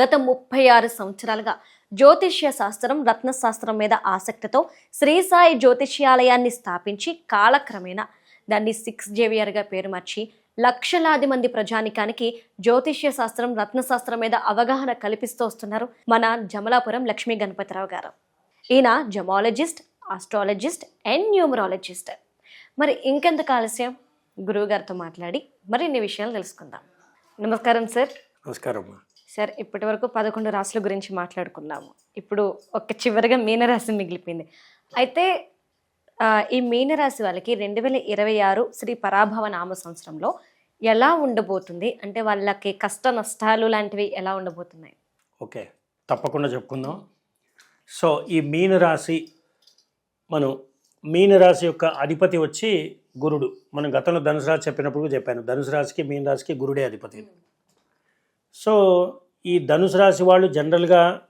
గత ముప్పై ఆరు సంవత్సరాలుగా జ్యోతిష్య శాస్త్రం రత్నశాస్త్రం మీద ఆసక్తితో శ్రీ సాయి జ్యోతిష్యాలయాన్ని స్థాపించి కాలక్రమేణా దాన్ని సిక్స్ జేవియర్గా పేరు మార్చి లక్షలాది మంది ప్రజానికానికి జ్యోతిష్య శాస్త్రం రత్నశాస్త్రం మీద అవగాహన కల్పిస్తూ వస్తున్నారు మన జమలాపురం లక్ష్మీ గణపతిరావు గారు. ఈయన జమాలజిస్ట్ ఆస్ట్రాలజిస్ట్ అండ్ న్యూమరాలజిస్ట్. మరి ఇంకెందుకు ఆలస్యం? గురువు గారితో మాట్లాడి మరిన్ని విషయాలు తెలుసుకుందాం. నమస్కారం సార్. నమస్కారం. సార్ ఇప్పటి వరకు పదకొండు రాశుల గురించి మాట్లాడుకున్నాము. ఇప్పుడు ఒక చివరిగా మీనరాశి మిగిలిపోయింది. అయితే ఈ మీనరాశి వాళ్ళకి రెండు వేల ఇరవై ఆరు శ్రీ పరాభవ నామ సంవత్సరంలో ఎలా ఉండబోతుంది? అంటే వాళ్ళకి కష్ట నష్టాలు లాంటివి ఎలా ఉండబోతున్నాయి? ఓకే తప్పకుండా చెప్పుకుందాం. సో ఈ మీనరాశి మనం మీనరాశి యొక్క అధిపతి వచ్చి గురుడు. మనం గతంలో ధనుసు రాశి చెప్పినప్పుడు చెప్పాను. ధనుసు రాశికి మీనరాశికి గురుడే అధిపతి. సో ఈ ధనుసు రాశి వాళ్ళు జనరల్గా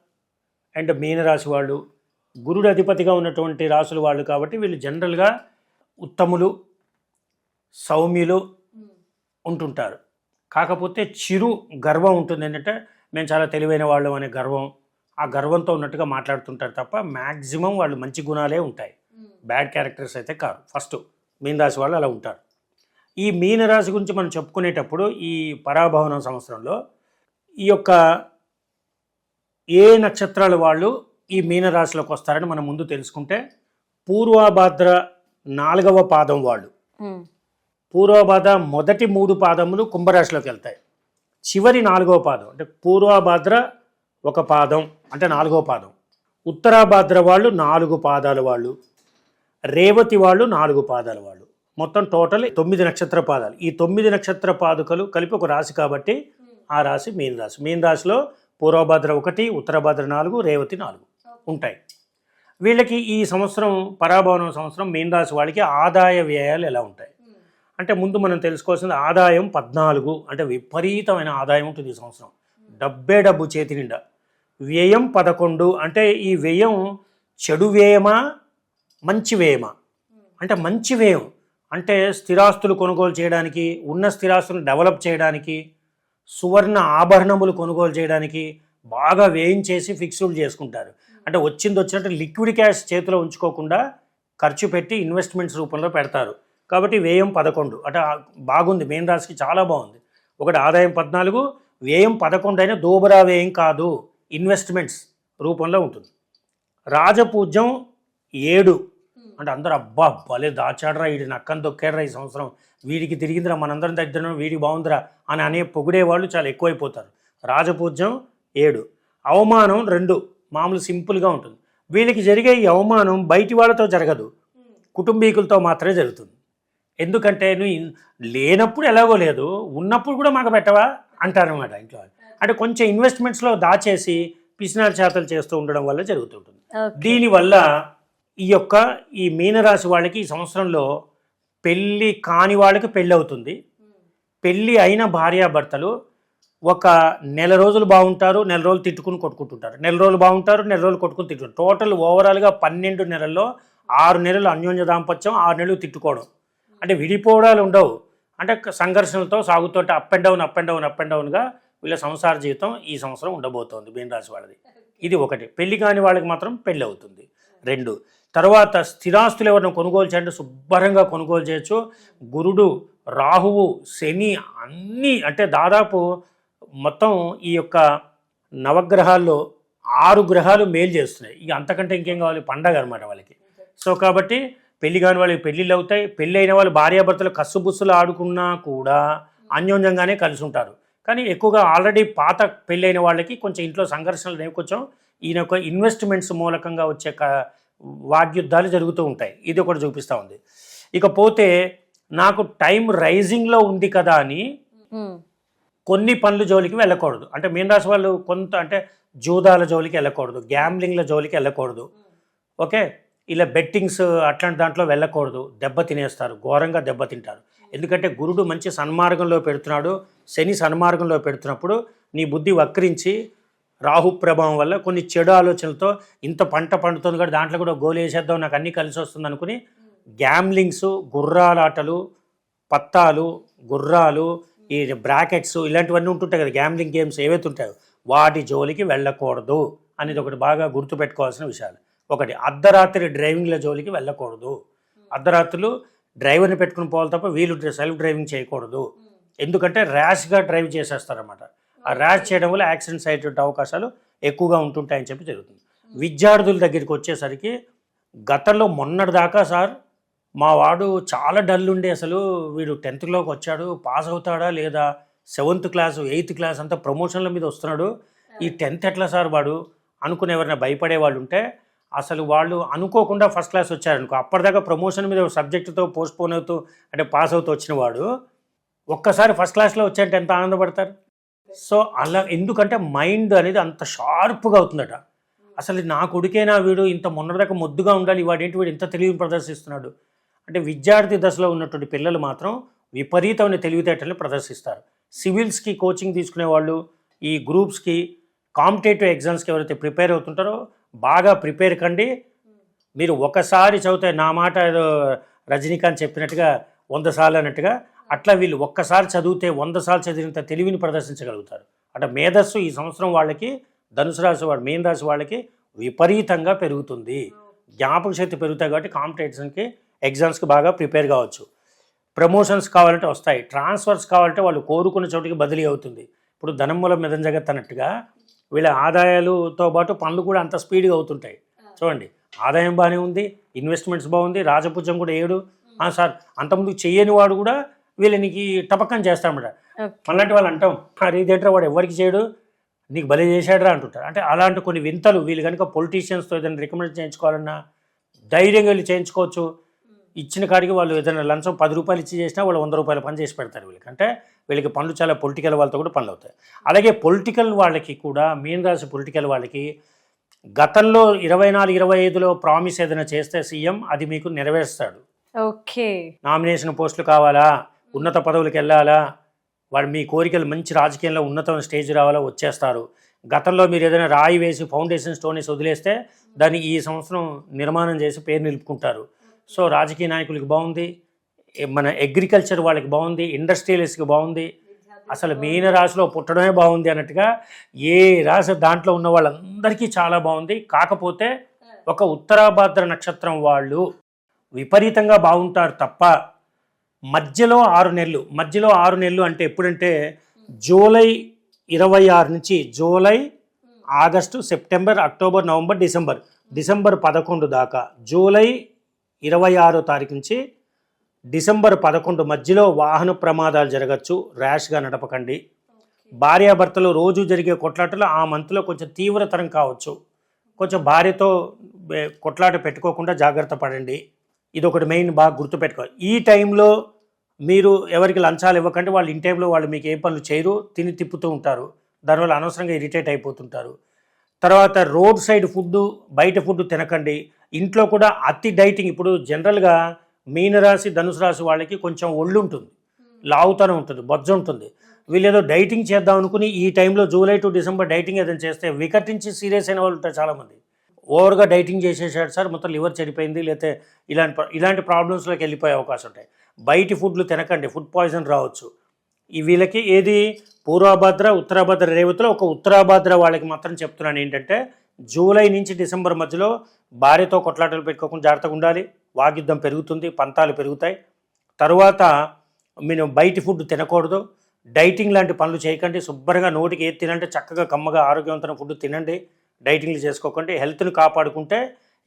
అండ్ మీనరాశి వాళ్ళు గురుడు అధిపతిగా ఉన్నటువంటి రాసుల వాళ్ళు కాబట్టి వీళ్ళు జనరల్గా ఉత్తములు సౌమ్యులు ఉంటుంటారు. కాకపోతే చిరు గర్వం ఉంటుంది. ఏంటంటే మేము చాలా తెలివైన వాళ్ళం అనే గర్వం ఆ గర్వంతో ఉన్నట్టుగా మాట్లాడుతుంటారు తప్ప మ్యాక్సిమం వాళ్ళు మంచి గుణాలే ఉంటాయి. బ్యాడ్ క్యారెక్టర్స్ అయితే కాదు. ఫస్ట్ మీన రాశి వాళ్ళు అలా ఉంటారు. ఈ మీన రాశి గురించి మనం చెప్పుకునేటప్పుడు ఈ పరాభవనం సంవత్సరంలో ఈ యొక్క ఏ నక్షత్రాల వాళ్ళు ఈ మీనరాశిలోకి వస్తారని మనం ముందు తెలుసుకుంటే పూర్వభాద్ర నాలుగవ పాదం వాళ్ళు. పూర్వభాద మొదటి మూడు పాదములు కుంభరాశిలోకి వెళ్తాయి. చివరి నాలుగవ పాదం అంటే పూర్వభాద్ర ఒక పాదం అంటే నాలుగవ పాదం. ఉత్తరాభాద్ర వాళ్ళు నాలుగు పాదాల వాళ్ళు. రేవతి వాళ్ళు నాలుగు పాదాల వాళ్ళు. మొత్తం టోటల్ తొమ్మిది నక్షత్ర పాదాలు. ఈ తొమ్మిది నక్షత్ర పాదుకలు కలిపి ఒక రాశి కాబట్టి ఆ రాశి మీన రాశి. మీన రాశిలో పూర్వభద్ర ఒకటి ఉత్తరభద్ర నాలుగు రేవతి నాలుగు ఉంటాయి. వీళ్ళకి ఈ సంవత్సరం పరాభవనం సంవత్సరం మీన రాశి వాళ్ళకి ఆదాయ వ్యయాలు ఎలా ఉంటాయి? అంటే ముందు మనం తెలుసుకోవాల్సింది ఆదాయం పద్నాలుగు అంటే విపరీతమైన ఆదాయం ఉంటుంది ఈ సంవత్సరం. డబ్బే డబ్బు చేతి నిండా. వ్యయం పదకొండు అంటే ఈ వ్యయం చెడు వ్యయమా మంచి వ్యయమా? అంటే మంచి వ్యయం అంటే స్థిరాస్తులు కొనుగోలు చేయడానికి ఉన్న స్థిరాస్తులను డెవలప్ చేయడానికి సువర్ణ ఆభరణములు కొనుగోలు చేయడానికి బాగా వేయించేసి ఫిక్స్డ్ చేసుకుంటారు. అంటే వచ్చింది వచ్చినట్టు లిక్విడ్ క్యాష్ చేతిలో ఉంచుకోకుండా ఖర్చు పెట్టి ఇన్వెస్ట్మెంట్స్ రూపంలో పెడతారు. కాబట్టి వ్యయం పదకొండు. అంటే బాగుంది. మెయిన్ రాశికి చాలా బాగుంది. ఒకటి ఆదాయం పద్నాలుగు వ్యయం పదకొండు అయినా దోబరా వ్యయం కాదు. ఇన్వెస్ట్మెంట్స్ రూపంలో ఉంటుంది. రాజపూజ్యం ఏడు. అంటే అందరూ అబ్బా భలే దాచాడరా వీడి నక్కని దొక్కాడరా ఈ సంవత్సరం. వీడికి తిరిగిందిరా మనందరం దగ్గర వీడికి బాగుందిరా అని అనే పొగిడే వాళ్ళు చాలా ఎక్కువైపోతారు. రాజపూజ్యం ఏడు. అవమానం రెండు. మామూలు సింపుల్గా ఉంటుంది. వీళ్ళకి జరిగే ఈ అవమానం బయటి వాళ్ళతో జరగదు. కుటుంబీకులతో మాత్రమే జరుగుతుంది. ఎందుకంటే నువ్వు లేనప్పుడు ఎలాగో లేదు ఉన్నప్పుడు కూడా మాకు పెట్టవా? అంటారనమాట ఇంట్లో. అంటే కొంచెం ఇన్వెస్ట్మెంట్స్లో దాచేసి పిసినారి చేతలు చేస్తూ ఉండడం వల్ల జరుగుతుంటుంది. దీనివల్ల ఈ యొక్క ఈ మీనరాశి వాళ్ళకి ఈ సంవత్సరంలో పెళ్ళి కాని వాళ్ళకి పెళ్ళి అవుతుంది. పెళ్ళి అయిన భార్యాభర్తలు ఒక నెల రోజులు బాగుంటారు నెల రోజులు తిట్టుకుని కొట్టుకుంటుంటారు. నెల రోజులు బాగుంటారు నెల రోజులు కొట్టుకుని తిట్టుకుంటారు. టోటల్ ఓవరాల్గా పన్నెండు నెలల్లో ఆరు నెలలు అన్యోన్య దాంపత్యం ఆరు నెలలు తిట్టుకోవడం. అంటే విడిపోవడాలు ఉండవు. అంటే సంఘర్షణలతో సాగుతుంటే up and down up and down up and డౌన్గా వీళ్ళ సంసార జీవితం ఈ సంవత్సరం ఉండబోతోంది మీనరాశి వాళ్ళది. ఇది ఒకటి. పెళ్ళి కాని వాళ్ళకి మాత్రం పెళ్ళి అవుతుంది. రెండు తర్వాత స్థిరాస్తులు ఎవరిని కొనుగోలు చేయాలంటే శుభ్రంగా కొనుగోలు చేయొచ్చు. గురుడు రాహువు శని అన్నీ అంటే దాదాపు మొత్తం ఈ యొక్క నవగ్రహాల్లో ఆరు గ్రహాలు మేలు చేస్తున్నాయి. ఇక అంతకంటే ఇంకేం కావాలి? పండగ అనమాట వాళ్ళకి. సో కాబట్టి పెళ్ళి కాని వాళ్ళకి పెళ్ళిళ్ళు అవుతాయి. పెళ్ళి అయిన వాళ్ళు భార్యాభర్తలు కస్సుబుస్సులు ఆడుకున్నా కూడా అన్యోన్యంగానే కలిసి ఉంటారు. కానీ ఎక్కువగా ఆల్రెడీ పాత పెళ్ళైన వాళ్ళకి కొంచెం ఇంట్లో సంఘర్షణలు అనేవి కొంచెం ఈయన యొక్క ఇన్వెస్ట్మెంట్స్ మూలకంగా వచ్చే క- వాగ్యుద్ధాలు జరుగుతూ ఉంటాయి. ఇది ఒకటి చూపిస్తూ ఉంది. ఇకపోతే నాకు టైం రైజింగ్లో ఉంది కదా అని కొన్ని పనుల జోలికి వెళ్ళకూడదు. అంటే మీనరాశి వాళ్ళు కొంత అంటే జూదాల జోలికి వెళ్ళకూడదు. గ్యాంబ్లింగ్ల జోలికి వెళ్ళకూడదు. ఓకే? ఇలా బెట్టింగ్స్ అట్లాంటి దాంట్లో వెళ్ళకూడదు. దెబ్బ తినేస్తారు. ఘోరంగా దెబ్బ తింటారు. ఎందుకంటే గురుడు మంచి సన్మార్గంలో పెడుతున్నాడు. శని సన్మార్గంలో పెడుతున్నప్పుడు నీ బుద్ధి వక్రించి రాహు ప్రభావం వల్ల కొన్ని చెడు ఆలోచనలతో ఇంత పంట పండుతుంది కూడా దాంట్లో కూడా గోలు వేసేద్దాం నాకు అన్నీ కలిసి వస్తుంది అనుకుని గ్యాంబ్లింగ్స్ గుర్రాలాటలు పత్తాలు గుర్రాలు ఈ బ్రాకెట్స్ ఇలాంటివన్నీ ఉంటుంటాయి కదా గ్యాంబ్లింగ్ గేమ్స్ ఏవైతే ఉంటాయో వాటి జోలికి వెళ్ళకూడదు అనేది ఒకటి బాగా గుర్తుపెట్టుకోవాల్సిన విషయాలు. ఒకటి అర్ధరాత్రి డ్రైవింగ్ల జోలికి వెళ్ళకూడదు. అర్ధరాత్రులు డ్రైవర్ని పెట్టుకుని పోవాలి తప్ప వీళ్ళు సెల్ఫ్ డ్రైవింగ్ చేయకూడదు. ఎందుకంటే ర్యాష్గా డ్రైవ్ చేసేస్తారన్నమాట. ఆ ర్యాష్ చేయడం వల్ల యాక్సిడెంట్స్ అయ్యేటువంటి అవకాశాలు ఎక్కువగా ఉంటుంటాయని చెప్పి జరుగుతుంది. విద్యార్థుల దగ్గరికి వచ్చేసరికి గతంలో మొన్నటి దాకా సార్ మా వాడు చాలా డల్ ఉండే అసలు. వీడు టెన్త్లోకి వచ్చాడు. పాస్ అవుతాడా లేదా? సెవెంత్ క్లాస్ ఎయిత్ క్లాస్ అంతా ప్రమోషన్ల మీద వస్తున్నాడు. ఈ టెన్త్ ఎట్లా సార్ వాడు? అనుకుని ఎవరైనా భయపడే వాళ్ళు ఉంటే అసలు వాళ్ళు అనుకోకుండా ఫస్ట్ క్లాస్ వచ్చారనుకో అప్పటిదాకా ప్రమోషన్ మీద సబ్జెక్టుతో పోస్ట్పోన్ అవుతూ అంటే పాస్ అవుతూ వచ్చిన వాడు ఒక్కసారి ఫస్ట్ క్లాస్లో వచ్చాయంటే ఎంత ఆనందపడతారు? సో అలా ఎందుకంటే మైండ్ అనేది అంత షార్ప్గా అవుతుందట. అసలు నా కొడుకేనా వీడు ఇంత మొన్నటిదాకా మొద్దుగా ఉండాలి వాడేంటి వీడు ఇంత తెలివి ప్రదర్శిస్తున్నాడు? అంటే విద్యార్థి దశలో ఉన్నటువంటి పిల్లలు మాత్రం విపరీతమైన తెలివితేటల్ని ప్రదర్శిస్తారు. సివిల్స్కి కోచింగ్ తీసుకునే వాళ్ళు ఈ గ్రూప్స్కి కాంపిటేటివ్ ఎగ్జామ్స్కి ఎవరైతే ప్రిపేర్ అవుతుంటారో బాగా ప్రిపేర్ కండి. మీరు ఒకసారి చదివితే నా మాట ఏదో రజనీకాంత్ చెప్పినట్టుగా వంద సార్లు అన్నట్టుగా అట్లా వీళ్ళు ఒక్కసారి చదివితే వంద సార్లు చదివినంత తెలివిని ప్రదర్శించగలుగుతారు. అంటే మేధస్సు ఈ సంవత్సరం వాళ్ళకి ధనుసు రాశి వాడు మీన రాశి వాళ్ళకి విపరీతంగా పెరుగుతుంది. జ్ఞాపక శక్తి పెరుగుతాయి కాబట్టి కాంపిటేషన్కి ఎగ్జామ్స్కి బాగా ప్రిపేర్ కావచ్చు. ప్రమోషన్స్ కావాలంటే వస్తాయి. ట్రాన్స్ఫర్స్ కావాలంటే వాళ్ళు కోరుకున్న చోటికి బదిలీ అవుతుంది. ఇప్పుడు ధనం మూలం మిదం జగత్ అన్నట్టుగా వీళ్ళ ఆదాయాలతో పాటు పనులు కూడా అంత స్పీడ్గా అవుతుంటాయి. చూడండి ఆదాయం బాగానే ఉంది ఇన్వెస్ట్మెంట్స్ బాగుంది రాజపుజం కూడా ఏడు. సార్ అంతకుముందు చేయని వాడు కూడా వీళ్ళనికి టపక్కం చేస్తామట. అలాంటి వాళ్ళు అంటాం అరే ఇదేంట్రా వాడు ఎవరికి చేయడు? నీకు బలి చేశాడురా అంటుంటారు. అంటే అలాంటి కొన్ని వింతలు వీళ్ళు కనుక పొలిటీషియన్స్తో ఏదైనా రికమెండ్ చేయించుకోవాలన్నా ధైర్యంగా వెళ్ళి చేయించుకోవచ్చు. ఇచ్చిన కాడికి వాళ్ళు ఏదైనా లంచం పది రూపాయలు ఇచ్చి చేసినా వాళ్ళు వంద రూపాయల పని చేసి పెడతారు వీళ్ళకి. అంటే వీళ్ళకి పనులు చాలా పొలిటికల్ వాళ్ళతో కూడా పనులు అవుతాయి. అలాగే పొలిటికల్ వాళ్ళకి కూడా మీన రాశి పొలిటికల్ వాళ్ళకి గతంలో ఇరవై నాలుగు ఇరవై ఐదులో ప్రామిస్ ఏదైనా చేస్తే సీఎం అది మీకు నెరవేరుస్తాడు. ఓకే. నామినేషన్ పోస్టులు కావాలా? ఉన్నత పదవులకు వెళ్ళాలా? వాడు మీ కోరికలు మంచి రాజకీయంలో ఉన్నతమైన స్టేజ్ రావాలా? వచ్చేస్తారు. గతంలో మీరు ఏదైనా రాయి వేసి ఫౌండేషన్ స్టోన్ వేసి వదిలేస్తే దాన్ని ఈ సంవత్సరం నిర్మాణం చేసి పేరు నిలుపుకుంటారు. సో రాజకీయ నాయకులకి బాగుంది. మన అగ్రికల్చర్ వాళ్ళకి బాగుంది. ఇండస్ట్రియలిస్ట్కి బాగుంది. అసలు మీన రాశిలో పుట్టడమే బాగుంది అన్నట్టుగా ఏ రాశి దాంట్లో ఉన్న వాళ్ళందరికీ చాలా బాగుంది. కాకపోతే ఒక ఉత్తరాభాద్ర నక్షత్రం వాళ్ళు విపరీతంగా బాగుంటారు తప్ప మధ్యలో ఆరు నెలలు మధ్యలో ఆరు నెలలు అంటే ఎప్పుడంటే జూలై ఇరవై ఆరు నుంచి July August September October November December. December పదకొండు దాకా. జూలై ఇరవై ఆరో తారీఖు నుంచి డిసెంబర్ పదకొండు మధ్యలో వాహన ప్రమాదాలు జరగచ్చు. ర్యాష్గా నడపకండి. భార్యాభర్తలు రోజు జరిగే కొట్లాటలు ఆ మంత్లో కొంచెం తీవ్రతరం కావచ్చు. కొంచెం భార్యతో కొట్లాట పెట్టుకోకుండా జాగ్రత్త పడండి. ఇది ఒకటి మెయిన్ బాగా గుర్తుపెట్టుకో ఈ టైంలో మీరు ఎవరికి లంచాలు ఇవ్వకంటే వాళ్ళు ఇన్ టైంలో వాళ్ళు మీకు ఏ పనులు చేయరు తిని తిప్పుతూ ఉంటారు. దానివల్ల అనవసరంగా ఇరిటేట్ అయిపోతుంటారు. తర్వాత రోడ్ సైడ్ ఫుడ్ బయట ఫుడ్ తినకండి. ఇంట్లో కూడా అతి డైటింగ్. ఇప్పుడు జనరల్గా మీనరాశి ధనుసు రాశి వాళ్ళకి కొంచెం ఒళ్ళు ఉంటుంది లావుతనం ఉంటుంది బొజ్జ ఉంటుంది. వీళ్ళు ఏదో డైటింగ్ చేద్దాం అనుకుని ఈ టైంలో జూలై టు డిసెంబర్ డైటింగ్ ఏదైనా చేస్తే వికటించి సీరియస్ అయిన వాళ్ళు ఉంటారు చాలామంది. ఓవర్గా డైటింగ్ చేసేసాడు సార్ మొత్తం లివర్ చెడిపోయింది లేకపోతే ఇలాంటి ఇలాంటి ప్రాబ్లమ్స్లోకి వెళ్ళిపోయే అవకాశం ఉంటాయి. బయటి ఫుడ్లు తినకండి ఫుడ్ పాయిజన్ రావచ్చు. ఈ వీళ్ళకి ఏది? పూర్వభద్ర ఉత్తరాభద్ర రేవతిలో ఒక ఉత్తరాభద్ర వాళ్ళకి మాత్రం చెప్తున్నాను ఏంటంటే జూలై నుంచి డిసెంబర్ మధ్యలో భార్యతో కొట్లాటలు పెట్టుకోకుండా జాగ్రత్తగా ఉండాలి. వాగ్యుద్ధం పెరుగుతుంది పంతాలు పెరుగుతాయి. తర్వాత మీరు బయటి ఫుడ్ తినకూడదు. డైటింగ్ లాంటి పనులు చేయకండి. శుభ్రంగా నోటికి ఏది తినండి చక్కగా కమ్మగా ఆరోగ్యవంతమైన ఫుడ్ తినండి. డైటింగ్లు చేసుకోకండి హెల్త్ని కాపాడుకుంటే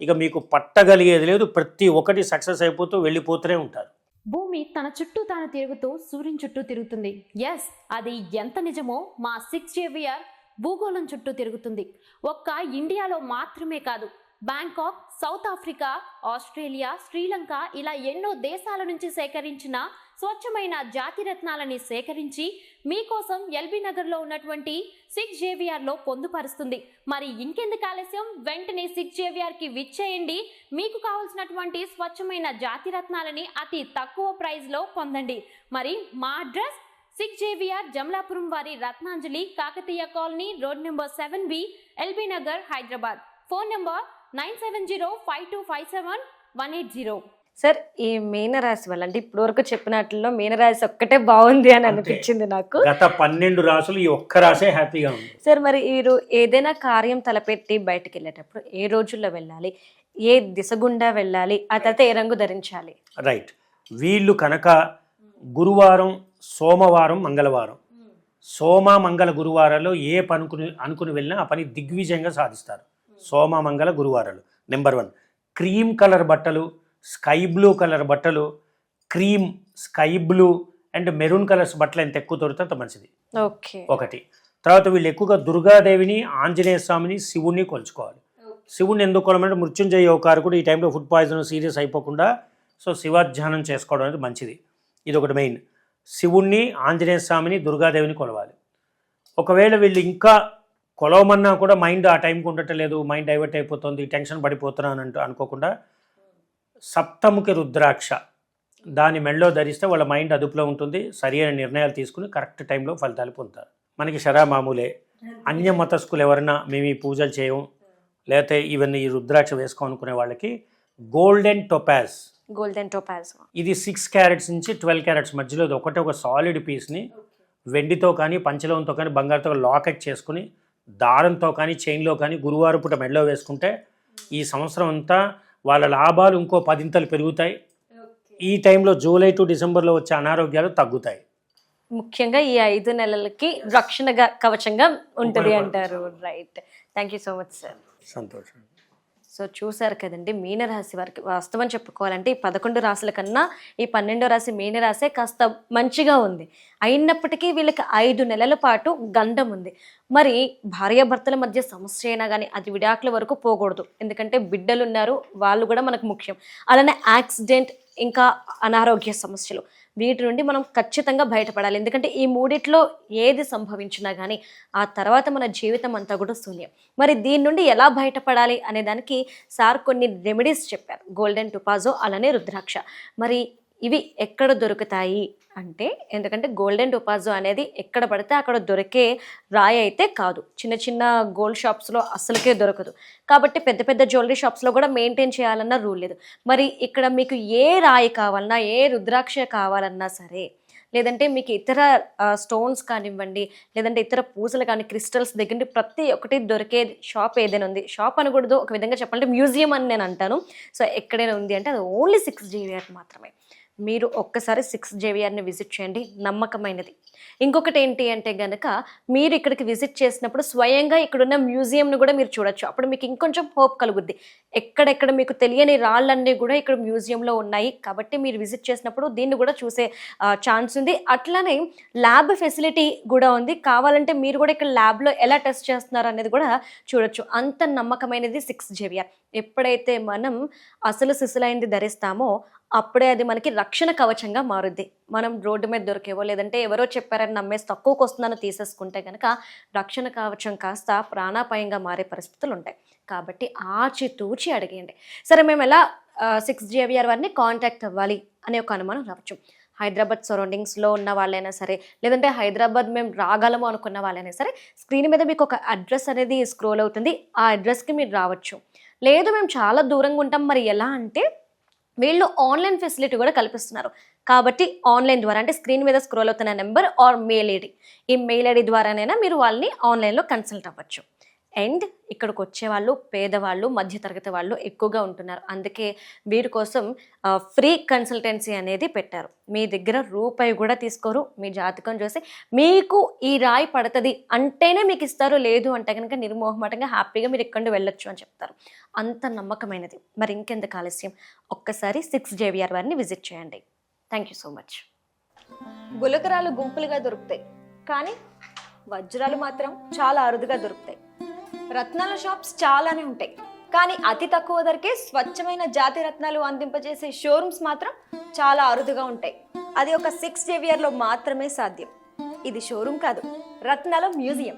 ఇక మీకు పట్టగలిగేది లేదు. ప్రతి ఒక్కటి సక్సెస్ అయిపోతూ వెళ్ళిపోతూనే ఉంటారు. భూమి తన చుట్టూ తాను తిరుగుతూ సూర్యుని చుట్టూ తిరుగుతుంది. ఎస్ అది ఎంత నిజమో మా సిక్స్ జేవియర్ భూగోళం చుట్టూ తిరుగుతుంది. ఒక్క ఇండియాలో మాత్రమే కాదు Bangkok South Africa Australia Sri Lanka ఇలా ఎన్నో దేశాల నుంచి సేకరించిన స్వచ్ఛమైన జాతి రత్నాలని సేకరించి మీకోసం ఎల్బీ నగర్లో ఉన్నటువంటి సిక్స్ జేవిఆర్లో పొందుపరుస్తుంది. మరి ఇంకెందుకు ఆలస్యం? వెంటనే సిక్స్ జేవిఆర్కి విచ్చేయండి. మీకు కావాల్సినటువంటి స్వచ్ఛమైన జాతి రత్నాలని అతి తక్కువ ప్రైజ్లో పొందండి. మరి మా అడ్రస్ సిక్స్ జేవిఆర్ జమలాపురం వారి Ratnanjali Kakatiya colony road number seven B LB Nagar Hyderabad. Phone number nine seven zero five two five seven one eight zero. Sir ఈ మీనరాశి వల్ల అంటే ఇప్పుడు వరకు చెప్పినట్లో మీనరాశి ఒక్కటే బాగుంది అని. అనిపించింది నాకు. గత పన్నెండు రాసులు ఈ ఒక్క రాసే హ్యాపీగా ఉంది. సార్ మరి మీరు ఏదైనా కార్యం తలపెట్టి బయటకు వెళ్ళేటప్పుడు ఏ రోజుల్లో వెళ్ళాలి? ఏ దిశ గుండా వెళ్ళాలి? ఆ తర్వాత ఏ రంగు ధరించాలి? రైట్. వీళ్ళు కనుక గురువారం సోమవారం మంగళవారం. సోమ మంగళ గురువారాల్లో ఏ పనుకుని అనుకుని వెళ్ళినా ఆ పని దిగ్విజయంగా సాధిస్తారు. సోమ మంగళ గురువారాలు. Number one. క్రీమ్ కలర్ బట్టలు స్కై బ్లూ కలర్ బట్టలు cream sky blue and maroon colours బట్టలు ఎంత ఎక్కువ దొరికితే అంత మంచిది. ఓకే. ఒకటి. తర్వాత వీళ్ళు ఎక్కువగా దుర్గాదేవిని ఆంజనేయ స్వామిని శివుణ్ణి కొలుచుకోవాలి. శివుణ్ణి ఎందుకు కొలమంటే మృత్యుంజయ యోగారు ఈ టైంలో ఫుడ్ పాయిజన్ సీరియస్ అయిపోకుండా సో శివాధ్యానం చేసుకోవడం అనేది మంచిది. ఇది ఒకటి మెయిన్. శివుణ్ణి ఆంజనేయ స్వామిని దుర్గాదేవిని కొలవాలి. ఒకవేళ వీళ్ళు ఇంకా కొలవమన్నా కూడా మైండ్ ఆ టైంకి ఉండటలేదు మైండ్ డైవర్ట్ అయిపోతుంది టెన్షన్ పడిపోతున్నాను అంటూ అనుకోకుండా సప్తముఖి రుద్రాక్ష. దాని మెళ్ళో ధరిస్తే వాళ్ళ మైండ్ అదుపులో ఉంటుంది. సరి అయిన నిర్ణయాలు తీసుకుని కరెక్ట్ టైంలో ఫలితాలు పొందుతారు. మనకి షరా మామూలే అన్య మతస్థులు ఎవరన్నా మేము ఈ పూజలు చేయం లేకపోతే ఇవన్నీ ఈ రుద్రాక్ష వేసుకోనుకునే వాళ్ళకి గోల్డెన్ టొపాజ్ గోల్డెన్ టోపాజ్ ఇది సిక్స్ క్యారెట్స్ నుంచి ట్వెల్వ్ క్యారెట్స్ మధ్యలో ఇది ఒకటే ఒక సాలిడ్ పీస్ని వెండితో కానీ పంచలోంతో కానీ బంగారుతో లాకెట్ చేసుకుని దారంతో కానీ చైన్లో కానీ గురువారం పూట మెడలో వేసుకుంటే ఈ సంవత్సరం అంతా వాళ్ళ లాభాలు ఇంకో పదింతలు పెరుగుతాయి. ఈ టైంలో జూలై టు డిసెంబర్లో వచ్చే అనారోగ్యాలు తగ్గుతాయి. ముఖ్యంగా ఈ ఐదు నెలలకి రక్షణగా కవచంగా ఉంటుంది అంటారు. Right. Thank you so much sir. సంతోషం. సో చూసారు కదండి మీనరాశి వారికి వాస్తవం చెప్పుకోవాలంటే ఈ పదకొండు రాశుల కన్నా ఈ పన్నెండో రాశి మీనరాశే కాస్త మంచిగా ఉంది. అయినప్పటికీ వీళ్ళకి ఐదు నెలల పాటు గండం ఉంది. మరి భార్యాభర్తల మధ్య సమస్య అయినా కానీ అది విడాకుల వరకు పోకూడదు. ఎందుకంటే బిడ్డలు ఉన్నారు వాళ్ళు కూడా మనకు ముఖ్యం. అలానే యాక్సిడెంట్ ఇంకా అనారోగ్య సమస్యలు. వీటి నుండి మనం ఖచ్చితంగా బయటపడాలి. ఎందుకంటే ఈ మూడిట్లో ఏది సంభవించినా కానీ ఆ తర్వాత మన జీవితం అంతా కూడా శూన్యం. మరి దీని నుండి ఎలా బయటపడాలి అనే దానికి సార్ కొన్ని రెమెడీస్ చెప్పారు. గోల్డెన్ టుపాజో అలానే రుద్రాక్ష మరి ఇవి ఎక్కడ దొరుకుతాయి అంటే ఎందుకంటే గోల్డెన్ టొపాజో అనేది ఎక్కడ పడితే అక్కడ దొరికే రాయి అయితే కాదు. చిన్న చిన్న గోల్డ్ షాప్స్లో అసలుకే దొరకదు. కాబట్టి పెద్ద పెద్ద జ్యువెలరీ షాప్స్లో కూడా మెయింటైన్ చేయాలన్న రూల్ లేదు. మరి ఇక్కడ మీకు ఏ రాయి కావాలన్నా ఏ రుద్రాక్ష కావాలన్నా సరే లేదంటే మీకు ఇతర స్టోన్స్ కానివ్వండి లేదంటే ఇతర పూసలు కానీ క్రిస్టల్స్ దగ్గర నుండి ప్రతి ఒక్కటి దొరికే షాప్ ఏదైనా ఉంది. షాప్ అనకూడదు. ఒక విధంగా చెప్పాలంటే మ్యూజియం అని నేను అంటాను. సో ఎక్కడైనా ఉంది అంటే అది ఓన్లీ సిక్స్ జీవీఆర్ మాత్రమే. మీరు ఒక్కసారి సిక్స్ జేవిఆర్ని విజిట్ చేయండి. నమ్మకమైనది. ఇంకొకటి ఏంటి అంటే గనక మీరు ఇక్కడికి విజిట్ చేసినప్పుడు స్వయంగా ఇక్కడున్న మ్యూజియంను కూడా మీరు చూడొచ్చు. అప్పుడు మీకు ఇంకొంచెం హోప్ కలుగుద్ది. ఎక్కడెక్కడ మీకు తెలియని రాళ్ళన్నీ కూడా ఇక్కడ మ్యూజియంలో ఉన్నాయి. కాబట్టి మీరు విజిట్ చేసినప్పుడు దీన్ని కూడా చూసే ఛాన్స్ ఉంది. అట్లానే ల్యాబ్ ఫెసిలిటీ కూడా ఉంది. కావాలంటే మీరు కూడా ఇక్కడ ల్యాబ్లో ఎలా టెస్ట్ చేస్తున్నారు అనేది కూడా చూడొచ్చు. అంత నమ్మకమైనది సిక్స్ జేవిఆర్ ఎప్పుడైతే మనం అసలు సిసలైంది ధరిస్తామో అప్పుడే అది మనకి రక్షణ కవచంగా మారుద్ది. మనం రోడ్డు మీద దొరికేవో లేదంటే ఎవరో చెప్పారని నమ్మేసి తక్కువకు వస్తుందని తీసేసుకుంటే కనుక రక్షణ కవచం కాస్త ప్రాణాపాయంగా మారే పరిస్థితులు ఉంటాయి కాబట్టి ఆచితూచి అడిగేయండి. సరే మేము ఎలా సిక్స్ జేవిఆర్ వారిని కాంటాక్ట్ అవ్వాలి అనే ఒక అనుమానం రావచ్చు. హైదరాబాద్ సరౌండింగ్స్లో ఉన్న వాళ్ళైనా సరే లేదంటే హైదరాబాద్ మేము రాగలము అనుకున్న వాళ్ళైనా సరే స్క్రీన్ మీద మీకు ఒక అడ్రస్ అనేది స్క్రోల్ అవుతుంది. ఆ అడ్రస్కి మీరు రావచ్చు. లేదు మేము చాలా దూరంగా ఉంటాం. మరి ఎలా అంటే వీళ్ళు ఆన్లైన్ ఫెసిలిటీ కూడా కల్పిస్తున్నారు. కాబట్టి ఆన్లైన్ ద్వారా అంటే స్క్రీన్ మీద స్క్రోల్ అవుతున్న number or mail ID. Email ID ద్వారానైనా మీరు వాళ్ళని ఆన్లైన్లో కన్సల్ట్ అవ్వచ్చు. అండ్ ఇక్కడికి వచ్చే వాళ్ళు పేదవాళ్ళు మధ్యతరగతి వాళ్ళు ఎక్కువగా ఉంటున్నారు. అందుకే వీరి కోసం ఫ్రీ కన్సల్టెన్సీ అనేది పెట్టారు. మీ దగ్గర రూపాయి కూడా తీసుకోరు మీ జాతకం చూసి మీకు ఈ రాయి పడుతుంది అంటేనే మీకు ఇస్తారు లేదు అంటే కనుక నిర్మోహమాటంగా హ్యాపీగా మీరు ఎక్కడ వెళ్ళొచ్చు అని చెప్తారు. అంత నమ్మకమైనది. మరి ఇంకెందుకు ఆలస్యం? ఒక్కసారి సిక్స్ జేవిఆర్ వారిని విజిట్ చేయండి. Thank you so much. గులకరాలు గుంపులుగా దొరుకుతాయి కానీ వజ్రాలు మాత్రం చాలా అరుదుగా దొరుకుతాయి. రత్నాల షాప్స్ చాలానే ఉంటాయి. కానీ అతి తక్కువ ధరకే స్వచ్ఛమైన జాతి రత్నాలు అందింపజేసే షోరూమ్స్ మాత్రం చాలా అరుదుగా ఉంటాయి. అది ఒక సిక్స్ జేవియర్లో మాత్రమే సాధ్యం. ఇది షోరూమ్ కాదు రత్నాల మ్యూజియం